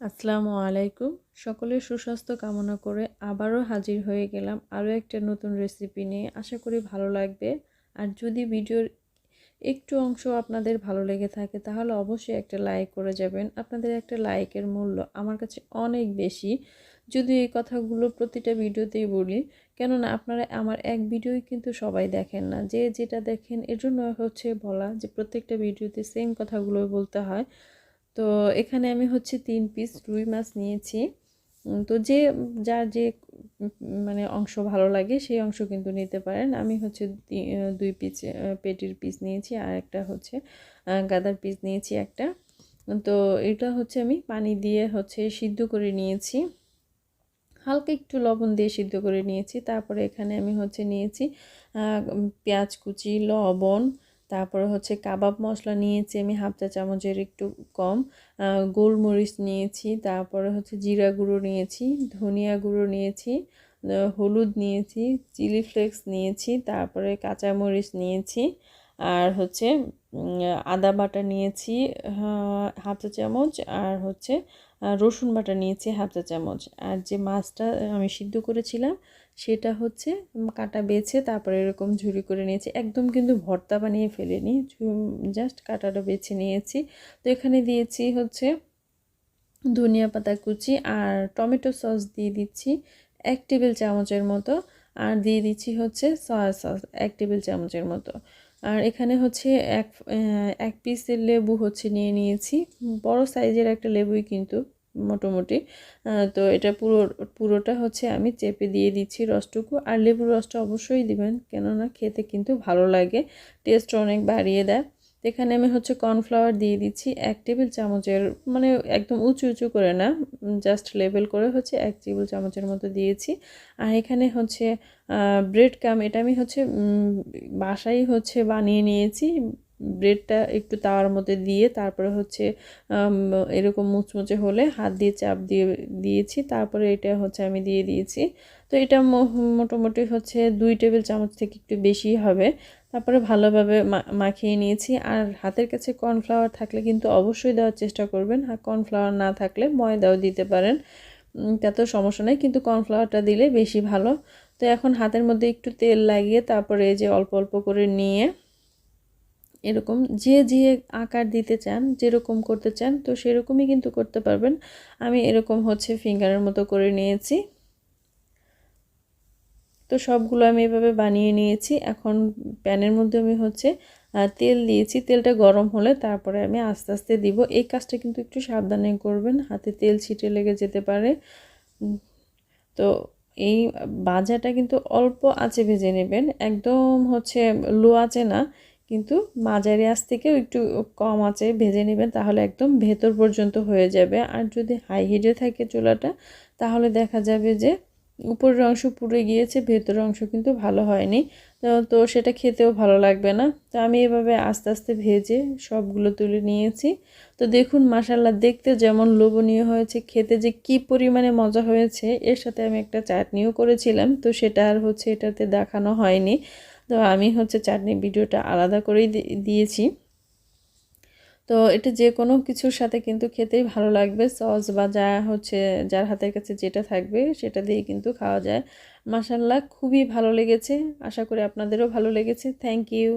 আসসালামু আলাইকুম। সকলের সুস্বাস্থ্য কামনা করে আবারও হাজির হয়ে গেলাম আরও একটা নতুন রেসিপি নিয়ে। আশা করি ভালো লাগবে। আর যদি ভিডিওর একটু অংশ আপনাদের ভালো লেগে থাকে, তাহলে অবশ্যই একটা লাইক করে যাবেন। আপনাদের একটা লাইকের মূল্য আমার কাছে অনেক বেশি। যদি এই কথাগুলো প্রতিটা ভিডিওতেই বলি, কেননা আপনারা আমার এক ভিডিওই কিন্তু সবাই দেখেন না। যে যেটা দেখেন এর জন্য হচ্ছে বলা যে প্রত্যেকটা ভিডিওতে সেম কথাগুলো বলতে হয়। তো এখানে আমি হচ্ছে তিন পিস রুই মাছ নিয়েছি। তো যে, যার যে মানে অংশ ভালো লাগে, সেই অংশ কিন্তু নিতে পারেন। আমি হচ্ছে দুই পিস পেটির পিস নিয়েছি আর একটা হচ্ছে গাদার পিস নিয়েছি একটা। তো এটা হচ্ছে আমি পানি দিয়ে হচ্ছে সিদ্ধ করে নিয়েছি। হালকা একটু লবণ দিয়ে সিদ্ধ করে নিয়েছি। তারপরে এখানে আমি হচ্ছে নিয়েছি পেঁয়াজ কুচি, লবণ তারপরে হচ্ছে কাবাব মশলা নিয়েছি আমি হাফ চা চামচের একটু কম। গোলমরিচ নিয়েছি, তারপরে হচ্ছে জিরা গুঁড়ো নিয়েছি, ধনিয়া গুঁড়ো নিয়েছি হলুদ নিয়েছি, চিলি ফ্লেক্স নিয়েছি, তারপরে কাঁচামরিচ নিয়েছি, আর হচ্ছে আদা বাটা নিয়েছি হাফ চা চামচ, আর হচ্ছে রসুন বাটা নিয়েছি হাফ চা চামচ। আর যে মাছটা আমি সিদ্ধ করেছিলাম সেটা হচ্ছে কাটা বেছে তারপরে এরকম ঝুরি করে নিয়েছি। একদম কিন্তু ভর্তা বানিয়ে ফেলেনি জাস্ট কাটাটা বেছে নিয়েছি। তো এখানে দিয়েছি হচ্ছে ধনিয়া পাতা কুচি আর টমেটো সস দিয়ে দিচ্ছি এক টেবিল চামচের মতো। আর দিয়ে দিচ্ছি হচ্ছে সয়া সস এক টেবিল চামচের মতো। আর এখানে হচ্ছে এক এক পিসের লেবু হচ্ছে নিয়ে নিয়েছি। বড় সাইজের একটা লেবুই কিন্তু। মোটামুটি। তো এটা পুরো, পুরোটা হচ্ছে আমি চেপে দিয়ে দিচ্ছি রসটুকু। আর লেবুর রসটা অবশ্যই দিবেন, কেননা খেতে কিন্তু ভালো লাগে টেস্ট অনেক বাড়িয়ে দেয়। এখানে আমি হচ্ছে কর্নফ্লাওয়ার দিয়ে দিচ্ছি এক টেবিল চামচের মানে একদম উঁচু উঁচু করে না জাস্ট লেবেল করে হচ্ছে এক টেবিল চামচের মতো দিয়েছি। আর এখানে হচ্ছে ব্রেড কাম এটা আমি হচ্ছে বাসাই হচ্ছে বানিয়ে নিয়েছি। ব্রেডটা একটু তাওয়ার মধ্যে দিয়ে তারপরে হচ্ছে এরকম মুচমুচে হলে হাত দিয়ে চাপ দিয়ে, দিয়েছি। তারপরে এটা হচ্ছে আমি দিয়ে দিয়েছি। তো এটা মোটামুটি হচ্ছে দুই টেবিল চামচ থেকে একটু বেশি হবে। তারপরে ভালোভাবে মাখিয়ে নিয়েছি। আর হাতের কাছে কর্নফ্লাওয়ার থাকলে কিন্তু অবশ্যই দেওয়ার চেষ্টা করবেন। আর কর্নফ্লাওয়ার না থাকলে ময়দাও দিতে পারেন। তাতেও সমস্যা নেই। কিন্তু কর্নফ্লাওয়ারটা দিলে বেশি ভালো। তো এখন হাতের মধ্যে একটু তেল লাগিয়ে তারপরে এই যে অল্প অল্প করে নিয়ে এরকম যে যে আকার দিতে চান, যেরকম করতে চান, তো সেরকমই কিন্তু করতে পারবেন। আমি এরকম হচ্ছে ফিঙ্গারের মতো করে নিয়েছি। তো সবগুলো আমি এভাবে বানিয়ে নিয়েছি। এখন প্যানের মধ্যে আমি হচ্ছে তেল দিয়েছি। তেলটা গরম হলে তারপরে আমি আস্তে আস্তে দিব। এই কাজটা কিন্তু একটু সাবধানে করবেন। হাতে তেল ছিটে লেগে যেতে পারে। তো এই বাজাটা কিন্তু অল্প আঁচে ভেজে নেবেন। একদম হচ্ছে লো আঁচে না। কিন্তু মাঝারি আঁচ থেকেও একটু কম আঁচে ভেজে নেবেন, তাহলে একদম ভেতর পর্যন্ত হয়ে যাবে। আর যদি হাই হিটে থাকে চুলাটা, তাহলে দেখা যাবে যে উপরের অংশ পুড়ে গিয়েছে, ভেতরের অংশ কিন্তু ভালো হয়নি। তো তো সেটা খেতেও ভালো লাগবে না। তো আমি এভাবে আস্তে আস্তে ভেজে সবগুলো তুলে নিয়েছি। তো দেখুন মাসাল্লা দেখতে যেমন লোভনীয় হয়েছে, খেতে যে কি পরিমাণে মজা হয়েছে, এর সাথে আমি একটা চাটনিও করেছিলাম। তো সেটা আর হচ্ছে এটাতে দেখানো হয়নি। তো আমি হচ্ছে চাটনি ভিডিওটা আলাদা করেই দিয়েছি। তো এটা যে কোনো কিছুর সাথে কিন্তু খেতেই ভালো লাগবে। সস বা যা হচ্ছে, যার হাতের কাছে যেটা থাকবে, সেটা দিয়ে কিন্তু খাওয়া যায়। মাসাল্লাহ খুবই ভালো লেগেছে। আশা করি আপনাদেরও ভালো লেগেছে। Thank you